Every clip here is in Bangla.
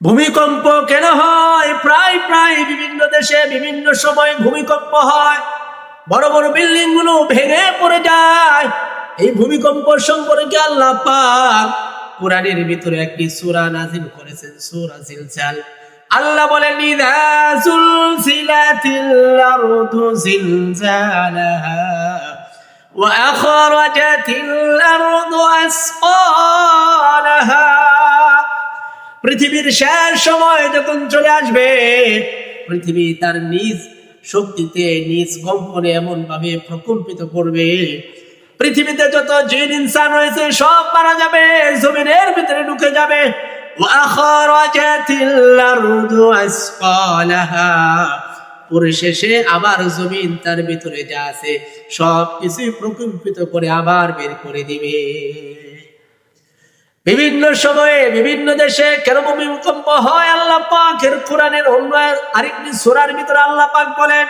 ভূমিকম্প কেন হয়? প্রায় প্রায় বিভিন্ন দেশে বিভিন্ন সময় ভূমিকম্প হয়। বড় বড় বিল্ডিংগুলো ভেঙে পড়ে যায়। এই ভূমিকম্প সম্পর্কে আল্লাহ পাক কোরআনের ভিতরে একটি সুরা নাজিল করেছেন, সূরা জিলজাল। আল্লাহ বলেন নিদাসুল জুলজিলাতিল আরদু জিলজালাহা ওয়া আখরাজাতিল আরদু পৃথিবীর শেষ সময় যখন চলে আসবে, পৃথিবী তার নিজ শক্তিতে, নিজ কম্পনে এমন ভাবে প্রকম্পিত করবে। পৃথিবীতে যত জিন, ইনসান রয়েছে, সব মারা যাবে, জমিনের ভিতরে ঢুকে যাবে। পরিশেষে আবার জমিন তার ভিতরে যা আছে সব কিছুই প্রকম্পিত করে আবার বের করে দিবে। বিভিন্ন সময়ে বিভিন্ন দেশে কেন ভূমিকম্প হয় আল্লাহ পাকের কোরআনের অন্য আরেকটি সূরার ভিতরে আল্লাহ পাক বলেন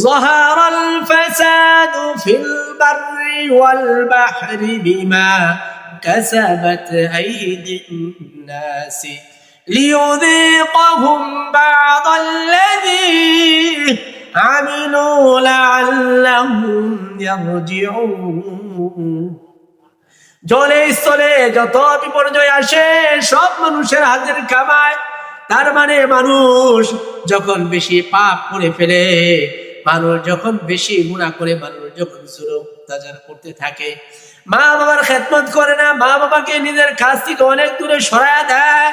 ظهر الفساد في البر والبحر بما كسبت أيدي الناس ليذيقهم بعض الذي عملوا لعلهم يرجعون জলে স্থলে যত বিপর্যয় আসে, সব মানুষের হাতের কামায়। তার মানে মানুষ যখন বেশি পাপ করে ফেলে, মানুষ যখন বেশি গুণা করে, মানুষ যখন অত্যাচার করতে থাকে, মা বাবার খেদমত করে না, মা বাবাকে নিজের কাছ থেকে অনেক দূরে সরায় দেয়।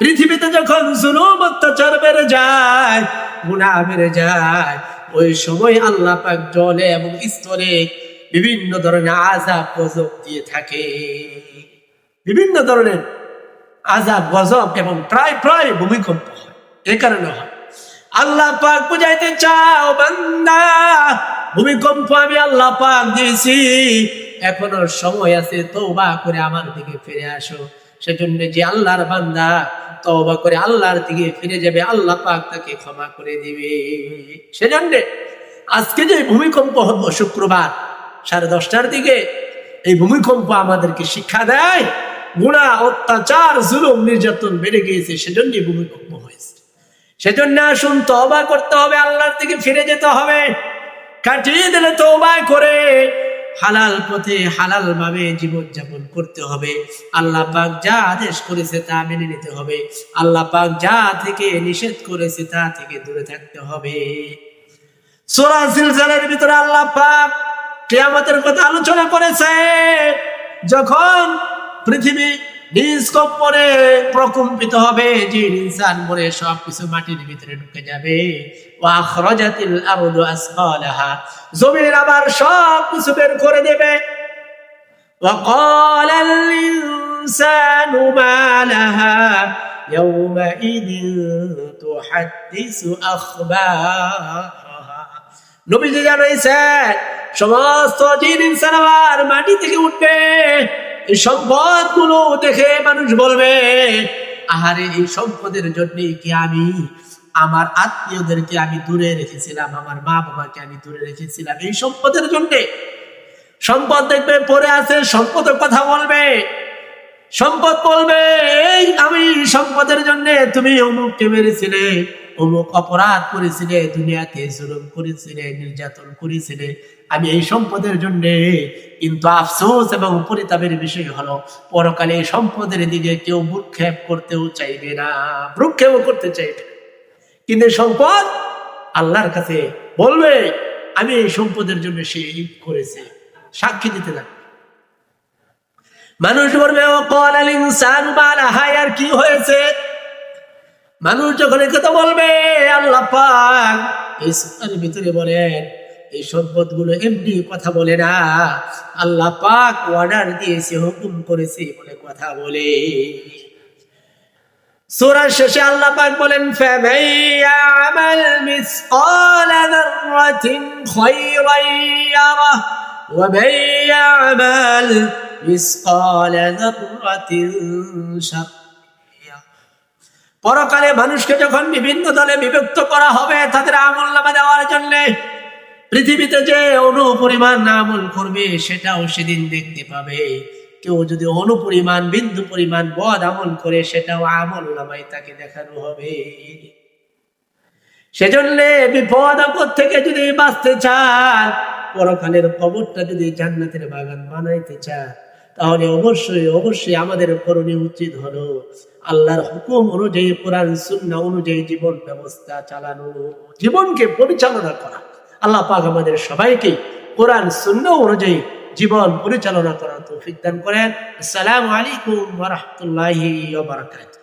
পৃথিবীতে যখন জুলুম, অত্যাচার বেড়ে যায় গুণা বেড়ে যায়, ওই সময় আল্লাহ পাক জলে এবং স্থলে বিভিন্ন ধরনের আজাব গজব দিয়ে থাকে। বিভিন্ন ধরনের আজাব গজব এবং প্রায় প্রায় ভূমিকম্প হয়। এ কারণে হয়। আল্লাহ পাক বুঝাইতে চাও, বান্দা, ভূমিকম্প আমি আল্লাহ পাক দিয়েছি। এখনও সময় আছে তৌবা করে আমার দিকে ফিরে আসো। সেজন্য যে আল্লাহর বান্দা, তওবা করে আল্লাহর দিকে ফিরে যাবে, আল্লাহ পাক তাকে ক্ষমা করে দিবে। সেজন্য আজকে যে ভূমিকম্প হলো, শুক্রবার সাড়ে দশটার দিকে এই ভূমিকম্প আমাদেরকে শিক্ষা দেয়। গুণা, অত্যাচার, জুলুম, নির্যাতন বেড়ে গিয়েছে সেজন্য ভূমিকম্প হয়েছে। সেজন্য আসুন তবা করতে হবে, আল্লাহর দিকে ফিরে যেতে হবে। কাটিয়ে দিলে তবা করে হালাল পথে হালাল ভাবে জীবন যাপন করতে হবে। আল্লাহ পাক যা আদেশ করেছে তা মেনে নিতে হবে। আল্লাহ পাক যা থেকে নিষেধ করেছে তা থেকে দূরে থাকতে হবে। সোরা সিলসিলার ভিতরে আল্লাহ পাক কেয়ামতের কথা আলোচনা করেছে যখন পৃথিবী নিজ কম্পনে প্রকম্পিত হবে যে ইনসান মরে সব কিছু মাটির ভিতরে ঢুকে যাবে ওয়াখরাজাতিল আরদু আসফালাহা জমির আবার সব কিছু বের করে দেবে وقال الإنسان ما لها يومئذ تحدث أخبارها নবীজি জানাইছেন সমস্ত জিন ইনসান আবার মাটি থেকে উঠবে। এই সম্পদগুলো দেখে মানুষ বলবে, আহারে, এই সম্পদের জন্য কি আমি, আমার আত্মীয়দেরকে আমি দূরে রেখেছিলাম, আমার মা বাবাকে আমি দূরে রেখেছিলাম? এই সম্পদের জন্য। সম্পদ দেখবে পরে আছে, সম্পদের কথা বলবে। সম্পদ বলবে, এই আমি সম্পদের জন্য তুমি অমুককে মেরেছিলে অমুক অপরাধ করেছিলে দুনিয়াতে জুলুম করেছিলে, নির্যাতন করেছিলে। আমি এই সম্পদের জন্য কিন্তু আফসোস এবং পরিতাপের বিষয় হলো, পরকালে এই সম্পদের দিকে কেউ ভ্রুক্ষেপ করতেও চাইবে না, ভ্রুক্ষেপও করতে চাইবে কিন্তু সম্পদ আল্লাহর কাছে বলবে, আমি এই সম্পদের জন্য সে করেছে, সাক্ষী দিতে লাগবে। মানুষ বলবে, ও কল আল হায়, আর কি হয়েছে? মানুষ যখন কথা বলবে, আল্লাহ পাক এই সুরার ভিতরে বলেন, এই সম্পদগুলো এমনি কথা বলে না। আল্লাহ পাক অর্ডার দিয়েছে, হুকুম করেছে বলে কথা বলে। সূরার শেষে আল্লাহ পাক বলেন ইয়ামাল মিসকাল যাররাতিন খায়রান ইয়ারা, ওয়া মান ইয়ামাল মিসকাল যাররাতিন শাররান পরকালে মানুষকে যখন বিভিন্ন দলে বিভক্ত করা হবে, তাদের আমল নামা দেওয়ার জন্য পৃথিবীতে যে অনু পরিমাণ আমল করবে, সেটাও সেদিন দেখতে পাবে। কেউ যদি অনুপরিমাণ, বিন্দু পরিমাণ বদ আমল করে, সেটাও আমল নামাই তাকে দেখানো হবে। সেজন্য বিপদ আপদ থেকে যদি বাঁচতে চান পরকালের কবরটা যদি জান্নাতের বাগান বানাইতে চান তাহলে অবশ্যই অবশ্যই আমাদের করণীয় উচিত হলো আল্লাহর হুকুম অনুযায়ী, কোরআন, সুন্না অনুযায়ী জীবন ব্যবস্থা চালানো, জীবনকে পরিচালনা করা। আল্লাহ পাক আমাদের সবাইকে কোরআন, সুন্না অনুযায়ী জীবন পরিচালনা করা তো দান করেন। আসসালামু আলাইকুম ওয়া বারাকাতুহু।